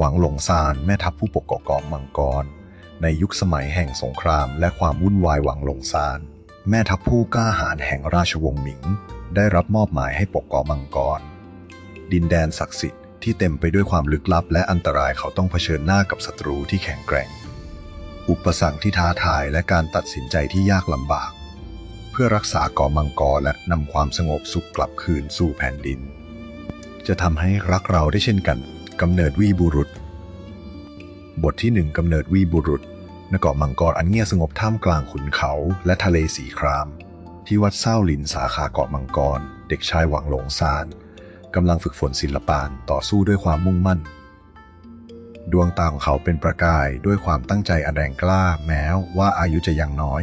หวังหลงซานแม่ทัพผู้ปกเกาะเกาะมังกร ในยุคสมัยแห่งสงคราม และความวุ่นวายหวังหลงซาน แม่ทัพผู้กล้าหาญแห่งราชวงศ์หมิง ได้รับมอบหมายให้ปกเกาะมังกร ดินแดนศักดิ์สิทธิ์ที่เต็มไปด้วยความลึกลับ และอันตรายเขาต้องเผชิญหน้ากับศัตรูที่แข็งแกร่ง อุปสรรคที่ท้าทายและการตัดสินใจที่ยากลำบาก เพื่อรักษาเกาะมังกรและนำความสงบสุขกลับคืนสู่แผ่นดิน จะทำให้รักเราได้เช่นกัน กำเนิดวีบุรุษ บทที่หนึ่งกำเนิดวีบุรุษณเกาะมังกรอันเงียบสงบท่ามกลางขุนเขาและทะเลสีคราม ที่วัดเศร้าหลินสาขาเกาะมังกร เด็กชายหวังหลงซานกำลังฝึกฝนศิลปานต่อสู้ด้วยความมุ่งมั่น ดวงตาของเขาเป็นประกายด้วยความตั้งใจอันแรงกล้าแม้ว่าอายุจะยังน้อย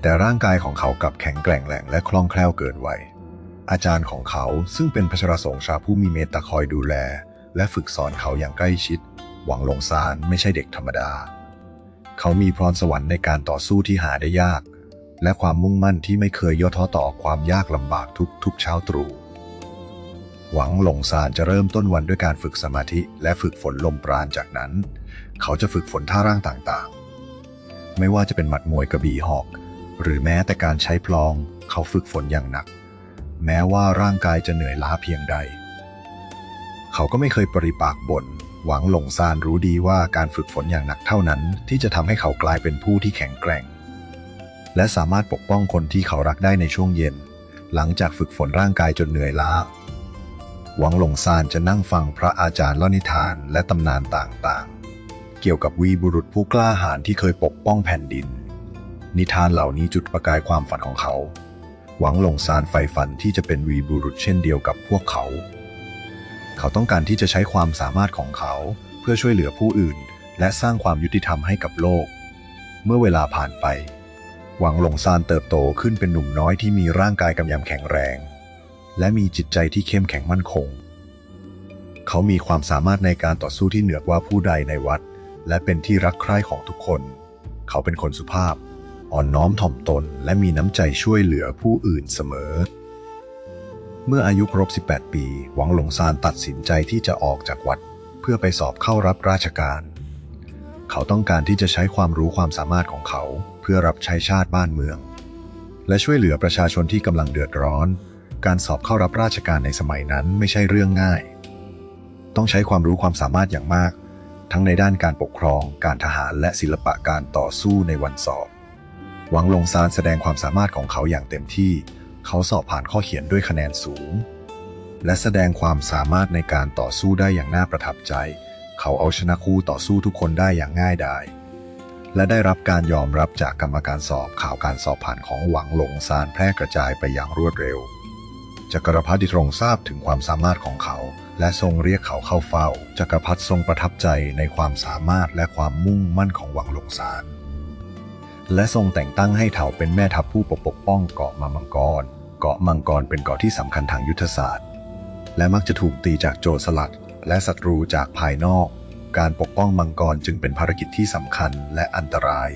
แต่ร่างกายของเขากลับแข็งแกร่งแรงและคล่องแคล่วเกินวัยอาจารย์ของเขาซึ่งเป็นพระชรสงฆ์ชาผู้มีเมตตาคอยดูแล และฝึกสอนเขาอย่างใกล้ชิด หวังหลงซานไม่ใช่เด็กธรรมดา เขามีพรสวรรค์ในการต่อสู้ที่หาได้ยาก และความมุ่งมั่นที่ไม่เคยย่อท้อต่อความยากลำบากทุกทุกเช้าตรู่หวังหลงซานจะเริ่มต้นวันด้วยการฝึกสมาธิ และฝึกฝนลมปราณจากนั้น เขาจะฝึกฝนท่าร่างต่างๆ ไม่ว่าจะเป็นหมัดมวยกระบี่หอก หรือแม้แต่การใช้พลอง เขาฝึกฝนอย่างหนัก แม้ว่าร่างกายจะเหนื่อยล้าเพียงใด เขาก็ไม่เคยปริปากบ่นหวังหลงซานรู้ดีว่าการฝึกฝนอย่างหนักเท่านั้น ที่จะทำให้เขากลายเป็นผู้ที่แข็งแกร่ง และสามารถปกป้องคนที่เขารักได้ในช่วงเย็น หลังจากฝึกฝนร่างกายจนเหนื่อยล้า หวังหลงซานจะนั่งฟังพระอาจารย์เล่านิทานและตำนานต่างๆ เกี่ยวกับวีบุรุษผู้กล้าหาญที่เคยปกป้องแผ่นดิน นิทานเหล่านี้จุดประกายความฝันของเขา หวังหลงซานใฝ่ฝันที่จะเป็นวีบุรุษเช่นเดียวกับพวกเขา เขาต้องการที่จะใช้ความสามารถของเขา เพื่อช่วยเหลือผู้อื่น และสร้างความยุติธรรมให้กับโลก เมื่อเวลาผ่านไป หวังหลงซานเติบโตขึ้นเป็นหนุ่มน้อยที่มีร่างกายกำยำแข็งแรง และมีจิตใจที่เข้มแข็งมั่นคง เขามีความสามารถในการต่อสู้ที่เหนือกว่าผู้ใดในวัด และเป็นที่รักใคร่ของทุกคน เขาเป็นคนสุภาพ อ่อนน้อมถ่อมตน และมีน้ำใจช่วยเหลือผู้อื่นเสมอ เมื่ออายุครบ 18 ปี หวังหลงซานตัดสินใจที่จะออกจากวัด เพื่อไปสอบเข้ารับราชการ เขาต้องการที่จะใช้ความรู้ความสามารถของเขา เพื่อรับใช้ชาติบ้านเมือง และช่วยเหลือประชาชนที่กำลังเดือดร้อน การสอบเข้ารับราชการในสมัยนั้นไม่ใช่เรื่องง่าย ต้องใช้ความรู้ความสามารถอย่างมาก ทั้งในด้านการปกครอง การทหารและศิลปะการต่อสู้ในวันสอบ หวังหลงซานแสดงความสามารถของเขาอย่างเต็มที่ เขาสอบผ่านข้อเขียนด้วยคะแนนสูง และแสดงความสามารถในการต่อสู้ได้อย่างน่าประทับใจ เขาเอาชนะคู่ต่อสู้ทุกคนได้อย่างง่ายดายและได้รับการยอมรับจากกรรมการสอบข่าวการสอบผ่านของหวังหลงซานแพร่กระจายไปอย่างรวดเร็ว จักรพรรดิตรงทราบถึงความสามารถของเขา และทรงเรียกเขาเข้าเฝ้า จักรพรรดิทรงประทับใจในความสามารถและความมุ่งมั่นของหวังหลงซาน และทรงแต่งตั้งให้เถาเป็นแม่ทัพผู้ปกป้องเกาะมามังกร เกาะมังกรเป็นเกาะที่สำคัญทางยุทธศาสตร์ และมักจะถูกตีจากโจรสลัด และศัตรูจากภายนอก การปกป้องมังกรจึงเป็นภารกิจที่สำคัญและอันตราย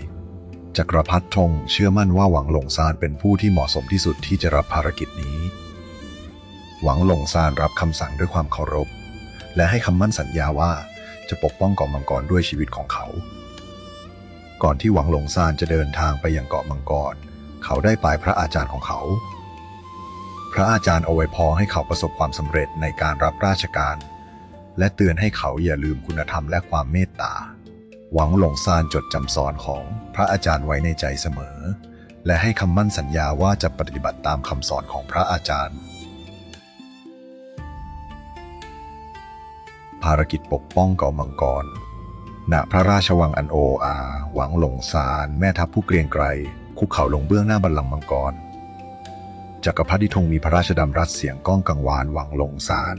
จักรพรรดิทงเชื่อมั่นว่าหวังหลงซานเป็นผู้ที่เหมาะสมที่สุดที่จะรับภารกิจนี้ หวังหลงซานรับคำสั่งด้วยความเคารพ และให้คำมั่นสัญญาว่าจะปกป้องเกาะมังกรด้วยชีวิตของเขา ก่อนที่หวังหลงซานจะเดินทางไปยังเกาะมังกร เขาได้ปายพระอาจารย์ของเขา พระอาจารย์เอาไว้พอให้เขาประสบความสำเร็จในการรับราชการ และเตือนให้เขาอย่าลืมคุณธรรมและความเมตตา หวังหลงซานจดจำสอนของพระอาจารย์ไว้ในใจเสมอ และให้คำมั่นสัญญาว่าจะปฏิบัติตามคำสอนของพระอาจารย์ ภารกิจปกป้องเกาะมังกร ณพระราชวังอันโออาหวังหลงซานแม่ทัพผู้เกรียงไกรคุกเข่าลงเบื้องหน้าบัลลังก์มังกรจักรพรรดิธงมีพระราชดำรัสเสียงก้องกังวานหวังหลงซาน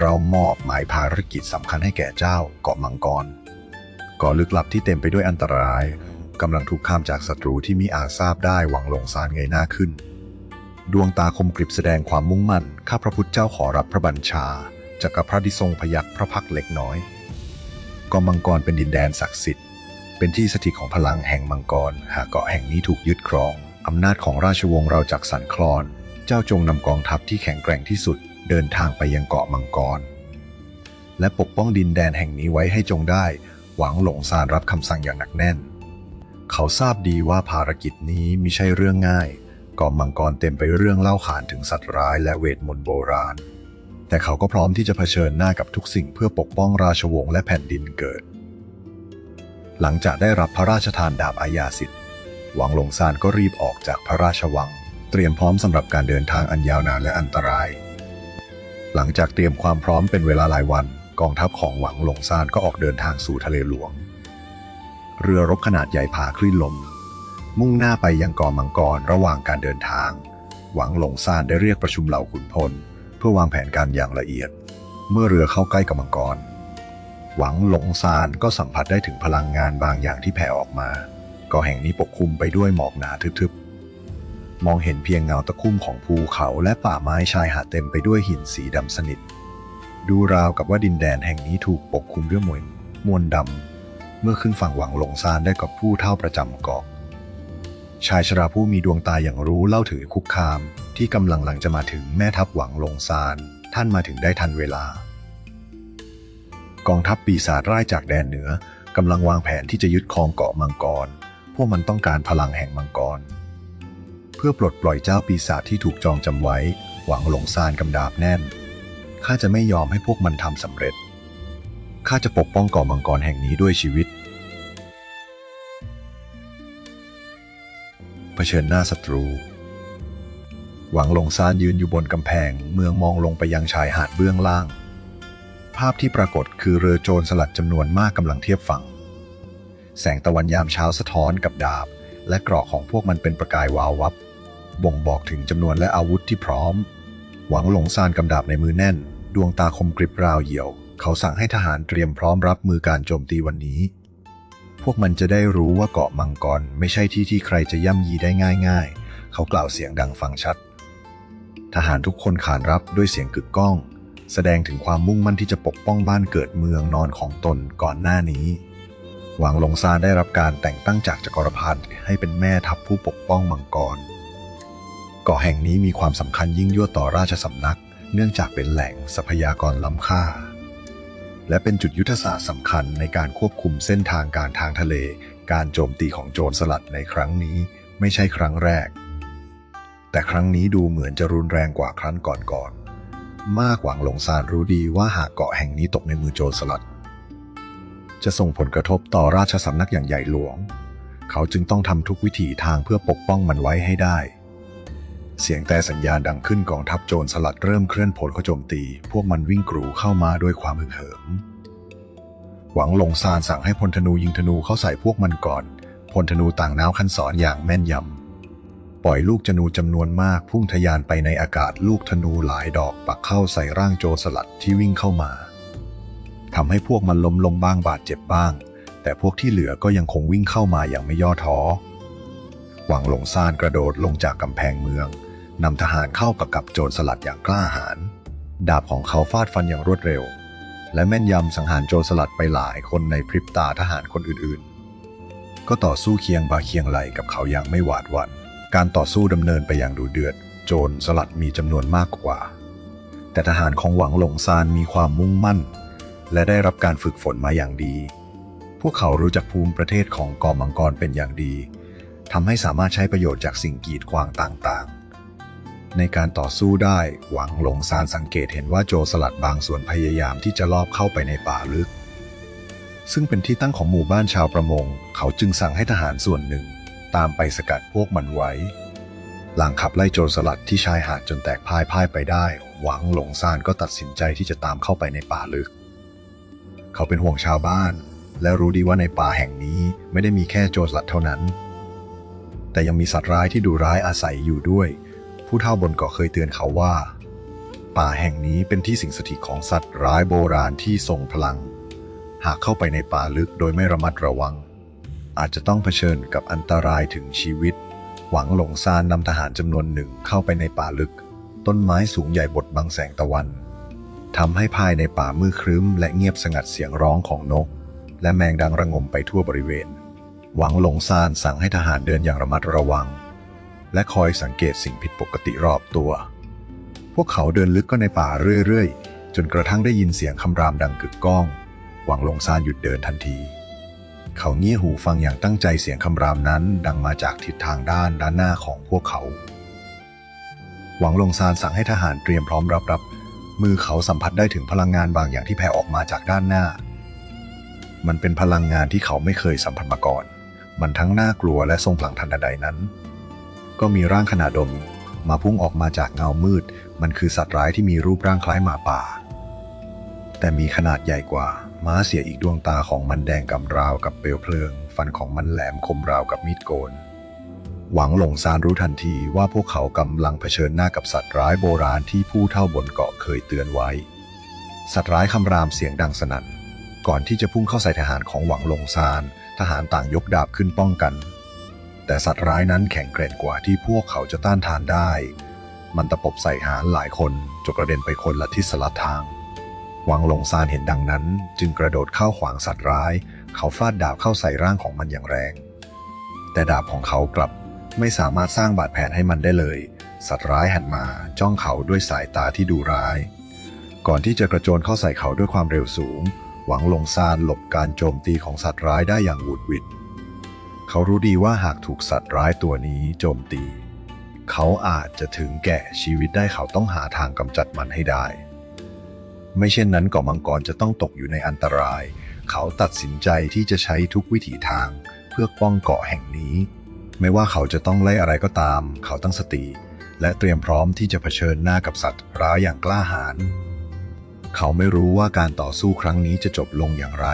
เรามอบหมายภารกิจสำคัญให้แก่เจ้าเกาะมังกรเกาะลึกลับที่เต็มไปด้วยอันตรายกำลังถูกข้ามจากศัตรูที่มิอาจทราบได้หวังหลงซานเงยหน้าขึ้น ดวงตาคมกริบแสดงความมุ่งมั่น ข้าพระพุทธเจ้าขอรับพระบัญชาจักรพรรดิทรงพยักพระพักเล็กน้อย กาะมังกรเป็นดินแดนศักดิ์สิทธิ์ เป็นที่สถิตของพลังแห่งมังกร หากเกาะแห่งนี้ถูกยึดครอง อำนาจของราชวงศ์เราจักสันคลอน เจ้าจงนำกองทัพที่แข็งแกร่งที่สุด เดินทางไปยังเกาะมังกร และปกป้องดินแดนแห่งนี้ไว้ให้จงได้ หวังหลงซานรับคำสั่งอย่างหนักแน่น เขาทราบดีว่าภารกิจนี้มิใช่เรื่องง่ายกอมมังกรเต็มไปเรื่องเล่าขานถึงสัตว์ร้ายและเวทมนต์โบราณ แต่เขาก็พร้อมที่จะเผชิญหน้ากับทุกสิ่งเพื่อปกป้องราชวงศ์และแผ่นดินเกิด หลังจากได้รับพระราชทานดาบอาญาสิทธิ์หวังหลงซานก็รีบออกจากพระราชวัง เตรียมพร้อมสำหรับการเดินทางอันยาวนานและอันตราย หลังจากเตรียมความพร้อมเป็นเวลาหลายวัน กองทัพของหวังหลงซานก็ออกเดินทางสู่ทะเลหลวง เรือรบขนาดใหญ่พาคลื่นลม มุ่งหน้าไปยังเกาะมังกรระหว่างการเดินทาง หวังหลงซานได้เรียกประชุมเหล่าขุนพล เพื่อวางแผนการอย่างละเอียด เมื่อเรือเข้าใกล้กับมังกร หวังหลงซานก็สัมผัสได้ถึงพลังงานบางอย่างที่แผ่ออกมาเกาะแห่งนี้ปกคลุมไปด้วยหมอกหนาทึบๆ มองเห็นเพียงเงาตะคุ่มของภูเขาและป่าไม้ชายหาดเต็มไปด้วยหินสีดำสนิท ดูราวกับว่าดินแดนแห่งนี้ถูกปกคลุมด้วยมวลมวลดำเมื่อขึ้นฝั่งหวังหลงซานได้กับผู้เท่าประจำเกาะ ชายชราผู้มีดวงตาอย่างรู้เล่าถึงคุกคาม ที่กำลังหลังจะมาถึงแม่ทัพหวังหลงซาน ท่านมาถึงได้ทันเวลา กองทัพปีศาจร้ายจากแดนเหนือกำลังวางแผนที่จะยึดครองเกาะมังกร พวกมันต้องการพลังแห่งมังกร เพื่อปลดปล่อยเจ้าปีศาจที่ถูกจองจำไว้ หวังหลงซานกำดาบแน่น ข้าจะไม่ยอมให้พวกมันทำสำเร็จ ข้าจะปกป้องเกาะมังกรแห่งนี้ด้วยชีวิต ผชิญหน้าศัตรู หวังหลงซานยืนอยู่บนกำแพงเมืองมองลงไปยังชายหาดเบื้องล่าง ภาพที่ปรากฏคือเรือโจรสลัดจำนวนมากกำลังเทียบฝั่ง แสงตะวันยามเช้าสะท้อนกับดาบ และกรอกของพวกมันเป็นประกายวาววับ บ่งบอกถึงจำนวนและอาวุธที่พร้อม หวังหลงซานกำดาบในมือแน่น ดวงตาคมกริบราวเหี่ยว เขาสั่งให้ทหารเตรียมพร้อมรับมือการโจมตีวันนี้ พวกมันจะได้รู้ว่าเกาะมังกรไม่ใช่ที่ที่ใครจะย่ำยีได้ง่าย ๆ เขากล่าวเสียงดังฟังชัด ทหารทุกคนขานรับด้วยเสียงกึกก้อง แสดงถึงความมุ่งมั่นที่จะปกป้องบ้านเกิดเมืองนอนของตนก่อนหน้านี้ หวังหลงซานได้รับการแต่งตั้งจากจักรพรรดิให้เป็นแม่ทัพผู้ปกป้องมังกร เกาะแห่งนี้มีความสำคัญยิ่งยวดต่อราชสำนัก เนื่องจากเป็นแหล่งทรัพยากรล้ำค่า และเป็นจุดยุทธศาสตร์สำคัญในการควบคุมเส้นทางการทางทะเล การโจมตีของโจรสลัดในครั้งนี้ไม่ใช่ครั้งแรก แต่ครั้งนี้ดูเหมือนจะรุนแรงกว่าครั้งก่อนๆมากหวังหลงซานรู้ดีว่าหากเกาะแห่งนี้ตกในมือโจรสลัด จะส่งผลกระทบต่อราชสำนักอย่างใหญ่หลวง เขาจึงต้องทำทุกวิถีทางเพื่อปกป้องมันไว้ให้ได้ เสียงแต่สัญญาณดังขึ้นกองทัพโจรสลัดเริ่มเคลื่อนผลเข้าโจมตี พวกมันวิ่งกรูเข้ามาด้วยความหึกเหิม หวังหลงซานสั่งให้พลธนูยิงธนูเข้าใส่พวกมันก่อน พลธนูต่างน้าวคันศรอย่างแม่นยำ ปล่อยลูกธนูจำนวนมากพุ่งทะยานไปในอากาศลูกธนูหลายดอกปักเข้าใส่ร่างโจรสลัดที่วิ่งเข้ามาทำให้พวกมันล้มลงบ้างบาดเจ็บบ้าง แต่พวกที่เหลือก็ยังคงวิ่งเข้ามาอย่างไม่ย่อท้อ หวังหลงซานกระโดดลงจากกำแพงเมือง นำทหารเข้าประกับโจรสลัดอย่างกล้าหาญดาบของเขาฟาดฟันอย่างรวดเร็ว และแม่นยำสังหารโจรสลัดไปหลายคนในพริบตาทหารคนอื่นๆ ก็ต่อสู้เคียงบ่าเคียงไหลกับเขาอย่างไม่หวาดหวัน่นการต่อสู้ดำเนินไปอย่างดูเดือด โจรสลัดมีจำนวนมากกว่า แต่ทหารของหวังหลงซานมีความมุ่งมั่น และได้รับการฝึกฝนมาอย่างดี พวกเขารู้จักภูมิประเทศของกาะมังกรเป็นอย่างดีทำให้สามารถใช้ประโยชน์จากสิ่งกีดขวางต่างๆ ในการต่อสู้ได้ หวังหลงซานสังเกตเห็นว่าโจรสลัดบางส่วนพยายามที่จะลอบเข้าไปในป่าลึก ซึ่งเป็นที่ตั้งของหมู่บ้านชาวประมง เขาจึงสั่งให้ทหารส่วนหนึ่ง ตามไปสกัดพวกมันไว้ หลังขับไล่โจรสลัดที่ชายหาดจนแตกพ่ายพ่ายไปได้ หวังหลงซานก็ตัดสินใจที่จะตามเข้าไปในป่าลึก เขาเป็นห่วงชาวบ้าน และรู้ดีว่าในป่าแห่งนี้ไม่ได้มีแค่โจรสลัดเท่านั้น แต่ยังมีสัตว์ร้ายที่ดุร้ายอาศัยอยู่ด้วย ผู้เฒ่าบนเกาะเคยเตือนเขาว่า ป่าแห่งนี้เป็นที่สิงสถิตของสัตว์ร้ายโบราณที่ทรงพลัง หากเข้าไปในป่าลึกโดยไม่ระมัดระวัง อาจจะต้องเผชิญกับอันตรายถึงชีวิต หวังหลงซานนำทหารจำนวนหนึ่งเข้าไปในป่าลึก ต้นไม้สูงใหญ่บดบังแสงตะวันทำให้ภายในป่ามืดครึ้ม และเงียบสงัดเสียงร้องของนก และแมงดังระงมไปทั่วบริเวณ หวังหลงซานสั่งให้ทหารเดินอย่างระมัดระวัง และคอยสังเกตสิ่งผิดปกติรอบตัว พวกเขาเดินลึกก็ในป่าเรื่อยๆ จนกระทั่งได้ยินเสียงคำรามดังกึกก้อง หวังลงซานหยุดเดินทันที เขาเงี่ยหูฟังอย่างตั้งใจเสียงคำรามนั้นดังมาจากทิศทางด้านด้านหน้าของพวกเขา หวังลงซานสั่งให้ทหารเตรียมพร้อมรับรับ มือเขาสัมผัสได้ถึงพลังงานบางอย่างที่แผ่ออกมาจากด้านหน้า มันเป็นพลังงานที่เขาไม่เคยสัมผัสมาก่อน มันทั้งน่ากลัวและทรงพลังทันใดนั้น ก็มีร่างขนาดดม มาพุ่งออกมาจากเงามืด มันคือสัตว์ร้ายที่มีรูปร่างคล้ายหมาป่า แต่มีขนาดใหญ่กว่า ม้าเสียอีกดวงตาของมันแดงกำราวกับเปลวเพลิง ฟันของมันแหลมคมราวกับมีดโกน หวังหลงซานรู้ทันทีว่าพวกเขากำลังเผชิญหน้ากับสัตว์ร้ายโบราณที่ผู้เท่าบนเกาะเคยเตือนไว้ สัตว์ร้ายคำรามเสียงดังสนั่น ก่อนที่จะพุ่งเข้าใส่ทหารของหวังหลงซาน ทหารต่างยกดาบขึ้นป้องกัน แต่สัตว์ร้ายนั้นแข็งแกร่งกว่าที่พวกเขาจะต้านทานได้ มันตะปบใส่หารหลายคนจนกระเด็นไปคนละทิศสลัดทางหวังหลงซานเห็นดังนั้น จึงกระโดดเข้าขวางสัตว์ร้าย เขาฟาดดาบเข้าใส่ร่างของมันอย่างแรง แต่ดาบของเขากลับไม่สามารถสร้างบาดแผลให้มันได้เลย สัตว์ร้ายหันมาจ้องเขาด้วยสายตาที่ดูร้าย ก่อนที่จะกระโจนเข้าใส่เขาด้วยความเร็วสูง หวังหลงซานหลบการโจมตีของสัตว์ร้ายได้อย่างหวุดหวิด เขารู้ดีว่าหากถูกสัตว์ร้ายตัวนี้โจมตี เขาอาจจะถึงแก่ชีวิตได้เขาต้องหาทางกำจัดมันให้ได้ ไม่เช่นนั้นเกาะมังกรจะต้องตกอยู่ในอันตราย เขาตัดสินใจที่จะใช้ทุกวิถีทางเพื่อป้องเกาะแห่งนี้ ไม่ว่าเขาจะต้องไล่อะไรก็ตาม เขาตั้งสติ และเตรียมพร้อมที่จะเผชิญหน้ากับสัตว์ร้ายอย่างกล้าหาญเขาไม่รู้ว่าการต่อสู้ครั้งนี้จะจบลงอย่างไร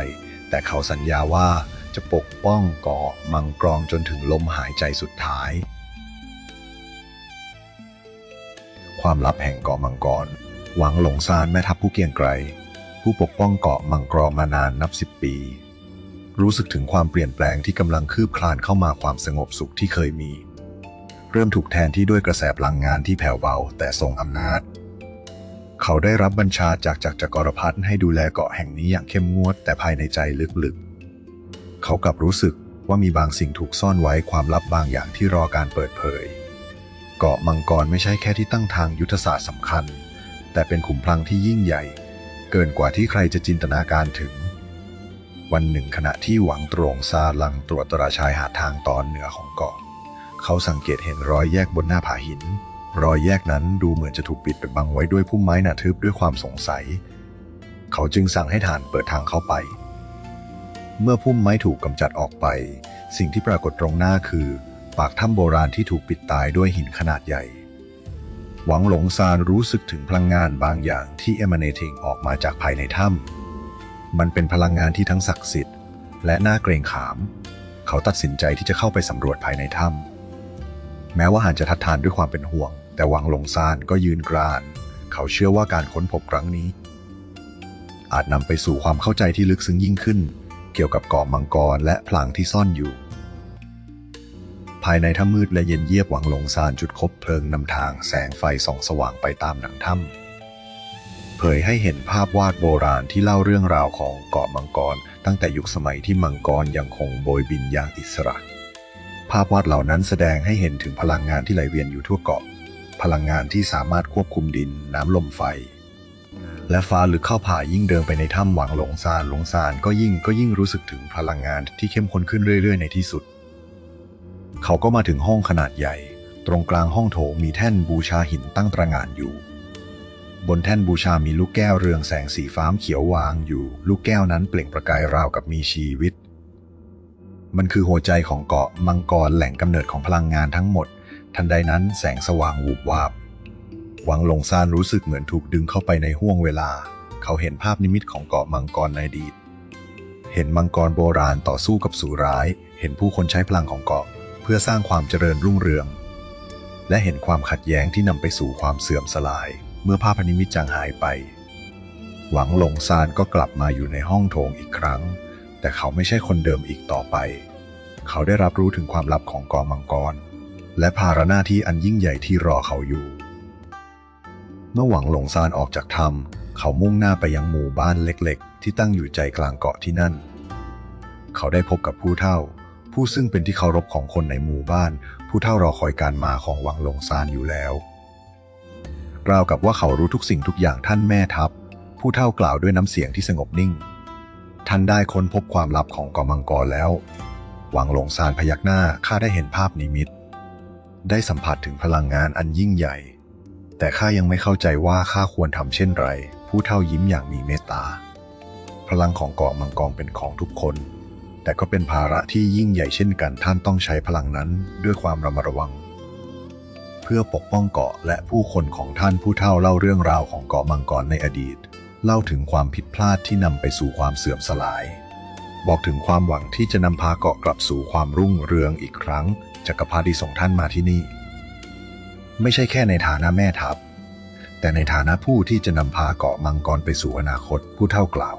แต่เขาสัญญาว่า จะปกป้องเกาะมังกรจนถึงลมหายใจสุดท้าย ความลับแห่งเกาะมังกร หวังหลงซานแม่ทัพผู้เกียงไกร ผู้ปกป้องเกาะมังกรมานานนับสิบปี รู้สึกถึงความเปลี่ยนแปลงที่กำลังคืบคลานเข้ามาความสงบสุขที่เคยมี เริ่มถูกแทนที่ด้วยกระแสพลังงานที่แผ่วเบาแต่ทรงอำนาจเขาได้รับบัญชาจากจักรจักรพรรดิให้ดูแลเกาะแห่งนี้อย่างเข้มงวดแต่ภายในใจลึก เขากลับรู้สึกว่ามีบางสิ่งถูกซ่อนไว้ความลับบางอย่างที่รอการเปิดเผย เกาะมังกรไม่ใช่แค่ที่ตั้งทางยุทธศาสตร์สำคัญ แต่เป็นขุมพลังที่ยิ่งใหญ่ เกินกว่าที่ใครจะจินตนาการถึง วันหนึ่งขณะที่หวังตรงซาลังตรวจตราชายหาดทางตอนเหนือของเกาะ เขาสังเกตเห็นรอยแยกบนหน้าผาหิน รอยแยกนั้นดูเหมือนจะถูกปิดไปบังไว้ด้วยพุ่มไม้หนาทึบด้วยความสงสัย เขาจึงสั่งให้ฐานเปิดทางเข้าไป เมื่อพุ่มไม้ถูกกำจัดออกไป สิ่งที่ปรากฏตรงหน้าคือ ปากถ้ำโบราณที่ถูกปิดตายด้วยหินขนาดใหญ่ หวังหลงซานรู้สึกถึงพลังงานบางอย่างที่เอม a นเ i งออกมาจากภายในถ้ำมันเป็นพลังงานที่ทั้งศักดิ์สิทธิ์ และน่าเกรงขาม เขาตัดสินใจที่จะเข้าไปสำรวจภายในถ้ำแม้ว่าหานจะทัดทานด้วยความเป็นห่วง แต่หวังหลงซานก็ยืนกราน เขาเชื่อว่าการค้นพบครั้งนี้ อาจนำไปสู่ความเข้าใจที่ลึกซึ้งยิ่งขึ้น เกี่ยวกับเกาะมังกรและพลางที่ซ่อนอยู่ ภายในถ้ำมืดและเย็นเยียบหวังหลงซานจุดคบเพลิงนำทางแสงไฟส่องสว่างไปตามหนังถ้ำเผยให้เห็นภาพวาดโบราณที่เล่าเรื่องราวของเกาะมังกร ตั้งแต่ยุคสมัยที่มังกรยังคงโบยบินอย่างอิสระ ภาพวาดเหล่านั้นแสดงให้เห็นถึงพลังงานที่ไหลเวียนอยู่ทั่วเกาะ พลังงานที่สามารถควบคุมดินน้ำลมไฟ และฟ้าหรือเข้าผ่ายิ่งเดินไปในถ้ำหวังหลงซานหลงซานก็ยิ่งก็ยิ่งรู้สึกถึงพลังงานที่เข้มข้นขึ้นเรื่อยๆ ในที่สุด เขาก็มาถึงห้องขนาดใหญ่ ตรงกลางห้องโถงมีแท่นบูชาหินตั้งตระหง่านอยู่ บนแท่นบูชามีลูกแก้วเรืองแสงสีฟ้าเขียววางอยู่ ลูกแก้วนั้นเปล่งประกายราวกับมีชีวิต มันคือหัวใจของเกาะมังกรแหล่งกำเนิดของพลังงานทั้งหมด ทันใดนั้นแสงสว่างวูบวาบ หวังหลงซานรู้สึกเหมือนถูกดึงเข้าไปในห้วงเวลา เขาเห็นภาพนิมิตของเกาะมังกรในอดีต เห็นมังกรโบราณต่อสู้กับสู่ร้าย เห็นผู้คนใช้พลังของเกาะ เพื่อสร้างความเจริญรุ่งเรือง และเห็นความขัดแย้งที่นำไปสู่ความเสื่อมสลาย เมื่อภาพนิมิตจางหายไป หวังหลงซานก็กลับมาอยู่ในห้องโถงอีกครั้ง แต่เขาไม่ใช่คนเดิมอีกต่อไป เขาได้รับรู้ถึงความลับของเกาะมังกร และภาระหน้าที่อันยิ่งใหญ่ที่รอเขาอยู่ เมื่อหวังหลงซานออกจากถ้ำเขามุ่งหน้าไปยังหมู่บ้านเล็กๆ ที่ตั้งอยู่ใจกลางเกาะที่นั่น เขาได้พบกับผู้เฒ่า ผู้ซึ่งเป็นที่เคารพของคนในหมู่บ้าน ผู้เฒ่ารอคอยการมาของหวังหลงซานอยู่แล้วราวกับว่าเขารู้ทุกสิ่งทุกอย่างท่านแม่ทัพ ผู้เท่ากล่าวด้วยน้ำเสียงที่สงบนิ่ง ท่านได้ค้นพบความลับของเกาะมังกรแล้ว หวังหลงซานพยักหน้าข้าได้เห็นภาพนิมิต ได้สัมผัสถึงพลังงานอันยิ่งใหญ่ แต่ข้ายังไม่เข้าใจว่าข้าควรทำเช่นไร ผู้เท่ายิ้มอย่างมีเมตตา พลังของเกาะมังกรเป็นของทุกคน แต่ก็เป็นภาระที่ยิ่งใหญ่เช่นกันท่านต้องใช้พลังนั้นด้วยความระมัดระวัง เพื่อปกป้องเกาะและผู้คนของท่านผู้เท่าเล่าเรื่องราวของเกาะมังกรในอดีต เล่าถึงความผิดพลาดที่นำไปสู่ความเสื่อมสลาย บอกถึงความหวังที่จะนำพาเกาะกลับสู่ความรุ่งเรืองอีกครั้งจักรพรรดิส่งท่านมาที่นี่ ไม่ใช่แค่ในฐานะแม่ทัพ แต่ในฐานะผู้ที่จะนำพาเกาะมังกรไปสู่อนาคตผู้เท่ากล่าว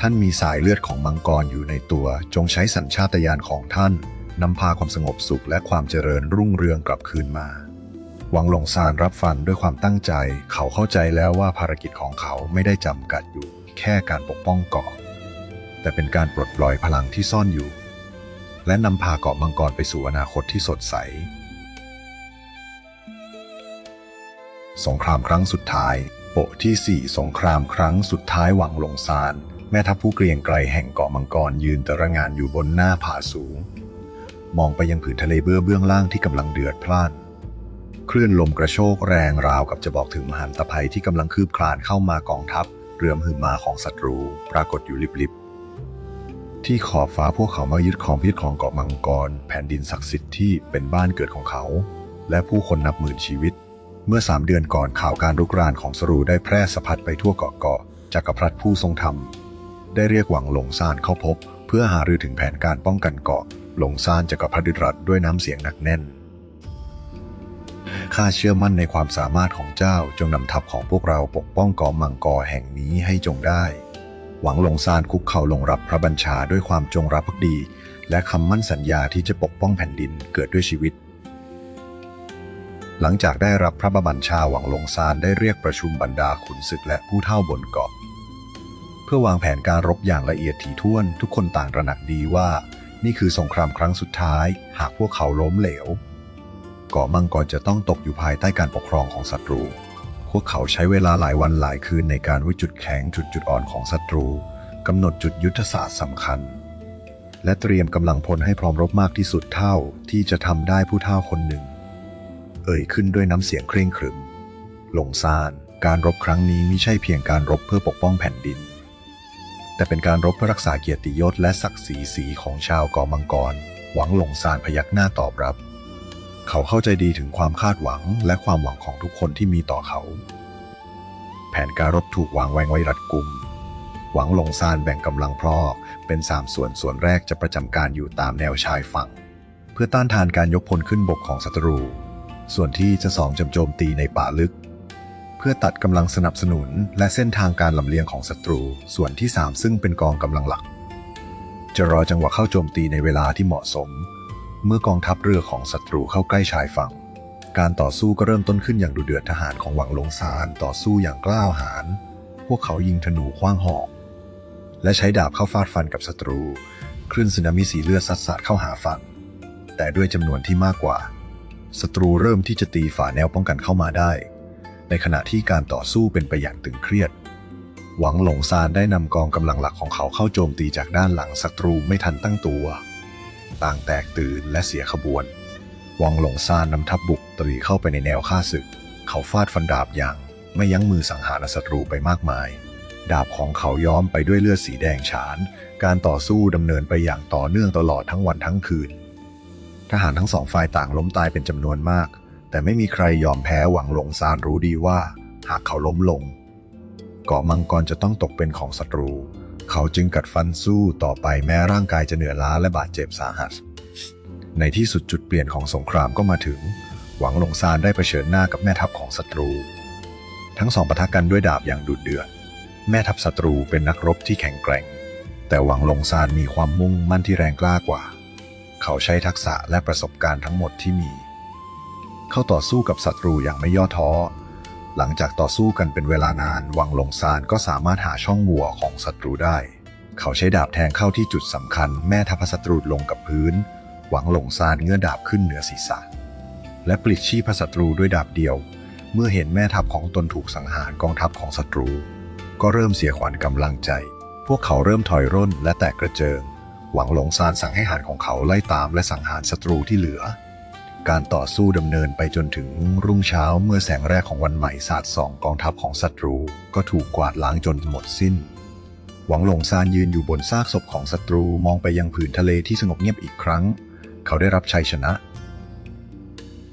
ท่านมีสายเลือดของมังกรอยู่ในตัว จงใช้สัญชาตญาณของท่านนำพาความสงบสุขและความเจริญรุ่งเรืองกลับคืนมา หวังหลงซานรับฟังด้วยความตั้งใจ เขาเข้าใจแล้วว่าภารกิจของเขาไม่ได้จำกัดอยู่ แค่การปกป้องเกาะ แต่เป็นการปลดปล่อยพลังที่ซ่อนอยู่ และนำพาเกาะมังกรไปสู่อนาคตที่สดใส สงครามครั้งสุดท้าย โปะที่ 4 สงครามครั้งสุดท้ายหวังหลงซาน แม่ทัพผู้เกรียงไกรแห่งเกาะมังกรยืนตระงานอยู่บนหน้าผาสูง มองไปยังผืนทะเลเบื้อเบื้องล่างที่กำลังเดือดพล่านคลื่นลมกระโชกแรงราวกับจะบอกถึงมหันตภัยที่กำลังคืบคลานเข้ามากองทัพ เรือมหืมมาของศัตรูปรากฏอยู่ลิบๆที่ขอบฟ้าพวกเขามายึดครองพิษของเกาะมังกร แผ่นดินศักดิ์สิทธิ์ที่เป็นบ้านเกิดของเขา และผู้คนนับหมื่นชีวิต เมื่อสามเดือนก่อนข่าวการรุกรานของสรูได้แพร่สะพัดไปทั่วเกาะเกาะจักรพรรดิผู้ทรงธรรม ได้เรียกหวังหลงซานเข้าพบ เพื่อหารือถึงแผนการป้องกันเกาะ หลงซานจักรพรรดิรัฐด้วยน้ำเสียงหนักแน่น ข้าเชื่อมั่นในความสามารถของเจ้าจงนำทัพของพวกเราปกป้องเกาะมังกรแห่งนี้ให้จงได้ หวังหลงซานคุกเข่าลงรับพระบัญชาด้วยความจงรักภักดี และคำมั่นสัญญาที่จะปกป้องแผ่นดินเกิดด้วยชีวิต หลังจากได้รับพระบัญชาหวังหลงซานได้เรียกประชุมบรรดาขุนศึกและผู้เฒ่าบนเกาะ เพื่อวางแผนการรบอย่างละเอียดถี่ถ้วน ทุกคนต่างระหนักดีว่า นี่คือสงครามครั้งสุดท้าย หากพวกเขาล้มเหลวเกาะมังกรจะต้องตกอยู่ภายใต้การปกครองของศัตรู พวกเขาใช้เวลาหลายวันหลายคืนในการวิจุดแข็งจุดจุดอ่อนของศัตรูกำหนดจุดยุทธศาสตร์สำคัญ และเตรียมกำลังพลให้พร้อมรบมากที่สุดเท่าที่จะทำได้ผู้เท่าคนหนึ่ง เอ่ยขึ้นด้วยน้ำเสียงเคร่งครึม หลงซานการรบครั้งนี้ไม่ใช่เพียงการรบเพื่อปกป้องแผ่นดิน แต่เป็นการรบเพื่อรักษาเกียรติยศและศักดิ์ศรีสีของชาวเกาะมังกร หวังหลงซานพยักหน้าตอบรับ เขาเข้าใจดีถึงความคาดหวังและความหวังของทุกคนที่มีต่อเขา แผนการรบถูกวางไว้ไว้รัดกุม หวังหลงซานแบ่งกำลังพรอกเป็นสามส่วนส่วนแรกจะประจำการอยู่ตามแนวชายฝั่ง เพื่อต้านทานการยกพลขึ้นบกของศัตรู ส่วนที่จะสองจำโจมตีในป่าลึก เพื่อตัดกำลังสนับสนุนและเส้นทางการลำเลียงของศัตรู ส่วนที่สามซึ่งเป็นกองกำลังหลัก จะรอจังหวะเข้าโจมตีในเวลาที่เหมาะสม เมื่อกองทัพเรือของศัตรูเข้าใกล้ชายฝั่ง การต่อสู้ก็เริ่มต้นขึ้นอย่างดุเดือดทหารของหวังหลงซานต่อสู้อย่างกล้าหาญพวกเขายิงธนูขว้างหอก และใช้ดาบเข้าฟาดฟันกับศัตรูคลื่นสึนามิสีเลือดซัดสาดเข้าหาฝั่งแต่ด้วยจำนวนที่มากกว่า ศัตรูเริ่มที่จะตีฝ่าแนวป้องกันเข้ามาได้ ในขณะที่การต่อสู้เป็นไปอย่างตึงเครียด หวังหลงซานได้นำกองกำลังหลักของเขาเข้าโจมตีจากด้านหลังศัตรูไม่ทันตั้งตัว ต่างแตกตื่นและเสียขบวน หวังหลงซานนำทัพบบุกตรีเข้าไปในแนวฆ่าศึก เขาฟาดฟันดาบอย่างไม่ยั้งมือสังหารศัตรูไปมากมาย ดาบของเขาย้อมไปด้วยเลือดสีแดงฉาน การต่อสู้ดำเนินไปอย่างต่อเนื่องตลอดทั้งวันทั้งคืน ทหารทั้งสองฝ่ายต่างล้มตายเป็นจำนวนมาก แต่ไม่มีใครยอมแพ้หวังหลงซานรู้ดีว่า หากเขาล้มลง เกาะมังกรจะต้องตกเป็นของศัตรู เขาจึงกัดฟันสู้ต่อไปแม้ร่างกายจะเหนื่อยล้าและบาดเจ็บสาหัส ในที่สุดจุดเปลี่ยนของสงครามก็มาถึง หวังหลงซานได้เผชิญหน้ากับแม่ทัพของศัตรู ทั้งสองปะทะกันด้วยดาบอย่างดุเดือด แม่ทัพศัตรูเป็นนักรบที่แข็งแกร่ง แต่หวังหลงซานมีความมุ่งมั่นที่แรงกล้ากว่า เขาใช้ทักษะและประสบการณ์ทั้งหมดที่มี เข้าต่อสู้กับศัตรูอย่างไม่ย่อท้อ หลังจากต่อสู้กันเป็นเวลานาน วังหลงซานก็สามารถหาช่องโหว่ของศัตรูได้ เขาใช้ดาบแทงเข้าที่จุดสำคัญ แม่ทัพศัตรูลงกับพื้น หวังหลงซานเงื้อดาบขึ้นเหนือศีรษะ และปลิดชีพศัตรูด้วยดาบเดียว เมื่อเห็นแม่ทัพของตนถูกสังหารกองทัพของศัตรู ก็เริ่มเสียขวัญกำลังใจ พวกเขาเริ่มถอยร่นและแตกกระเจิง หวังหลงซานสั่งให้หานของเขาไล่ตามและสังหารศัตรูที่เหลือ การต่อสู้ดำเนินไปจนถึงรุ่งเช้าเมื่อแสงแรกของวันใหม่สาดส่องกองทัพของศัตรูก็ถูกกวาดล้างจนหมดสิ้น หวังหลงซานยืนอยู่บนซากศพของศัตรูมองไปยังผืนทะเลที่สงบเงียบอีกครั้ง เขาได้รับชัยชนะ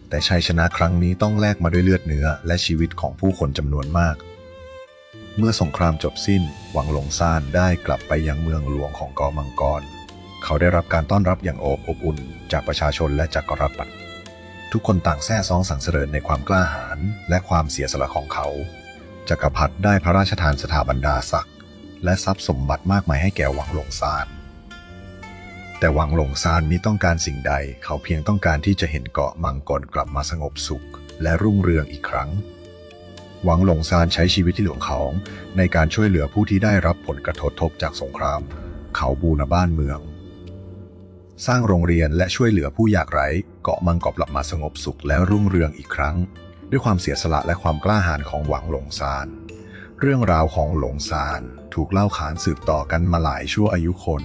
แต่ชัยชนะครั้งนี้ต้องแลกมาด้วยเลือดเนื้อและชีวิตของผู้คนจำนวนมากเมื่อสงครามจบสิ้น หวังหลงซานได้กลับไปยังเมืองหลวงของกอมังกร เขาได้รับการต้อนรับอย่างโอบอบอุ่นจากประชาชนและจากกรัฐทุกคนต่างแซ่ซองสรรเสริญในความกล้าหาญและความเสียสละของเขาจักรพรรดิได้พระราชทานสถาบันดาศักดิ์และทรัพย์สมบัติมากมายให้แก่หวังหลงซาน แต่หวังหลงซานมิต้องการสิ่งใด เขาเพียงต้องการที่จะเห็นเกาะมังกรกลับมาสงบสุข และรุ่งเรืองอีกครั้ง หวังหลงซานใช้ชีวิตที่หลวงเขาในการช่วยเหลือผู้ที่ได้รับผลกระทบจากสงคราม เขาบูรณาบ้านเมือง สร้างโรงเรียนและช่วยเหลือผู้ยากไร้ เกาะมังกรกลับมาสงบสุขและรุ่งเรืองอีกครั้ง ด้วยความเสียสละและความกล้าหาญของหวังหลงซาน เรื่องราวของหลงซานถูกเล่าขานสืบต่อกันมาหลายชั่วอายุคน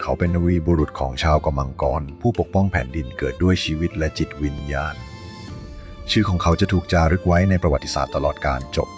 เขาเป็นวีบุรุษของชาวกมังกร ผู้ปกป้องแผ่นดินเกิดด้วยชีวิตและจิตวิญญาณ ชื่อของเขาจะถูกจารึกไว้ในประวัติศาสตร์ตลอดการจบ